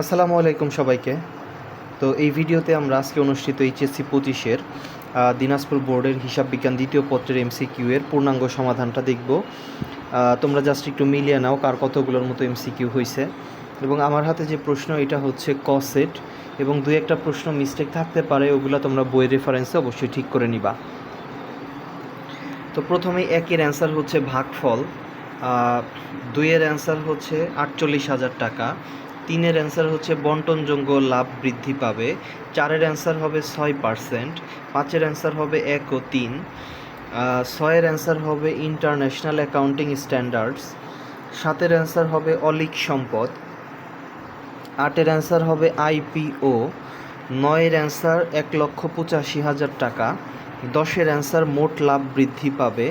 আসসালামু আলাইকুম সবাইকে। তো এই ভিডিওতে আমরা আজকে অনুষ্ঠিত এইচএসসি পঁচিশের দিনাজপুর বোর্ডের হিসাব বিজ্ঞান দ্বিতীয় পত্রের এমসিকিউ এর পূর্ণাঙ্গ সমাধানটা দেখব। তোমরা জাস্ট একটু মিলিয়ে নাও কার কতগুলোর মতো এমসিকিউ হয়েছে এবং আমার হাতে যে প্রশ্ন, এটা হচ্ছে ক সেট। এবং দুই একটা প্রশ্ন মিস্টেক থাকতে পারে, ওগুলো তোমরা বইয়ের রেফারেন্সে অবশ্যই ঠিক করে নিবা। তো প্রথমে একের অ্যান্সার হচ্ছে ভাগফল। দুইয়ের অ্যান্সার হচ্ছে আটচল্লিশ হাজার টাকা। তিনের অ্যান্সার হচ্ছে বন্টনযোগ্য লাভ বৃদ্ধি পাবে। চারের অ্যান্সার হবে ছয় পার্সেন্ট পাঁচের অ্যান্সার হবে এক ও তিন ছয়ের অ্যান্সার হবে ইন্টারন্যাশনাল অ্যাকাউন্টিং স্ট্যান্ডার্ডস, সাতের অ্যান্সার হবে অলিক সম্পদ, আটের অ্যান্সার হবে আইপিও নয়ের অ্যান্সার এক লক্ষ পঁচাশি হাজার টাকা, দশের অ্যান্সার মোট লাভ বৃদ্ধি পাবে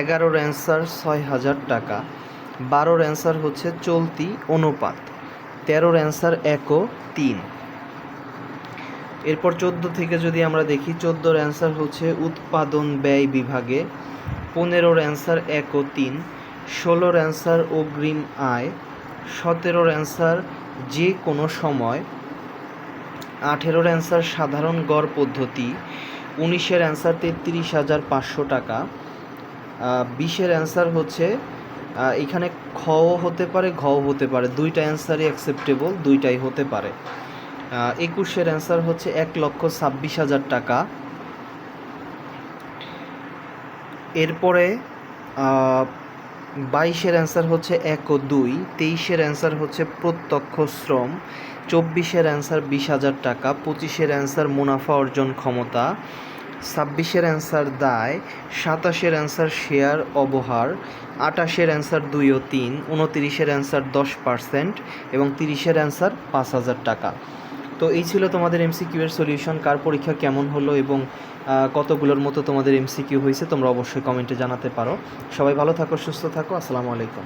এগারোর অ্যান্সার ছয় হাজার টাকা, বারোর অ্যান্সার হচ্ছে চলতি অনুপাত। তেরোর অ্যান্সার এক তিন। এরপর চোদ্দ থেকে যদি আমরা দেখি, চোদ্দোর অ্যান্সার হচ্ছে উৎপাদন ব্যয় বিভাগে, পনেরোর অ্যান্সার এক তিন, ষোলোর অ্যান্সার অগ্রিম আয়, সতেরোর অ্যান্সার যে কোনো সময়, আঠেরোর অ্যান্সার সাধারণ গড় পদ্ধতি, উনিশের অ্যান্সার তেত্রিশ হাজার পাঁচশো টাকা বিশের অ্যান্সার হচ্ছে এখানে খও হতে পারে, ঘও হতে পারে। দুইটা অ্যান্সারই অ্যাকসেপ্টেবল দুইটাই হতে পারে। একুশের অ্যান্সার হচ্ছে এক লক্ষ ছাব্বিশ হাজার টাকা। এরপরে বাইশের অ্যান্সার হচ্ছে এক ও দুই, তেইশের অ্যান্সার হচ্ছে প্রত্যক্ষ শ্রম, চব্বিশের অ্যান্সার বিশ হাজার টাকা, পঁচিশের অ্যান্সার মুনাফা অর্জন ক্ষমতা। ছাব্বিশের অ্যান্সার দায়, সাতাশের অ্যান্সার শেয়ার অবহার, আটাশের অ্যান্সার দুই ও তিন, উনতিরিশের অ্যান্সার দশ পার্সেন্ট এবং তিরিশের অ্যান্সার পাঁচ হাজার টাকা। তো এই ছিল তোমাদের এমসিকিউ এর সলিউশন, কার পরীক্ষা কেমন হলো এবং কতগুলোর মতো তোমাদের এমসিকিউ হয়েছে তোমরা অবশ্যই কমেন্টে জানাতে পারো। সবাই ভালো থাকো, সুস্থ থাকো, আসসালামু আলাইকুম।